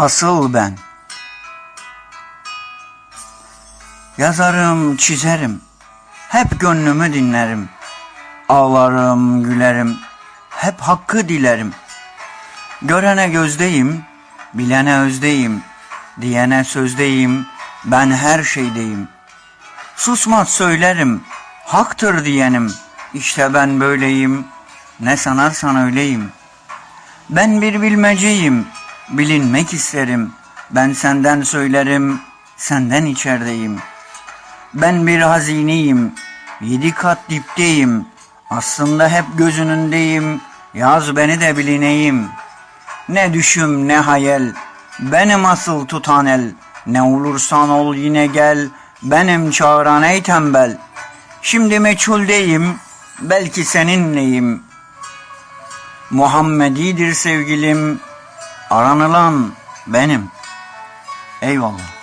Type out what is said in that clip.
asıl ben. Yazarım, çizerim, hep gönlümü dinlerim. Ağlarım, gülerim, hep hakkı dilerim. Görene gözdeyim, bilene özdeyim, diyene sözdeyim, ben her şeydeyim. Susmaz söylerim, haktır diyenim, işte ben böyleyim, ne sanarsan öyleyim. Ben bir bilmeceyim, bilinmek isterim, ben senden söylerim, senden içerideyim. Ben bir hazineyim, yedi kat dipteyim, aslında hep gözünündeyim, yaz beni de bilineyim. Ne düşüm ne hayal, benim asıl tutan el, ne olursan ol yine gel, benim çağıran ey tembel. Şimdi meçhuldeyim, belki seninleyim. Muhammedidir sevgilim, aranılan benim. Eyvallah.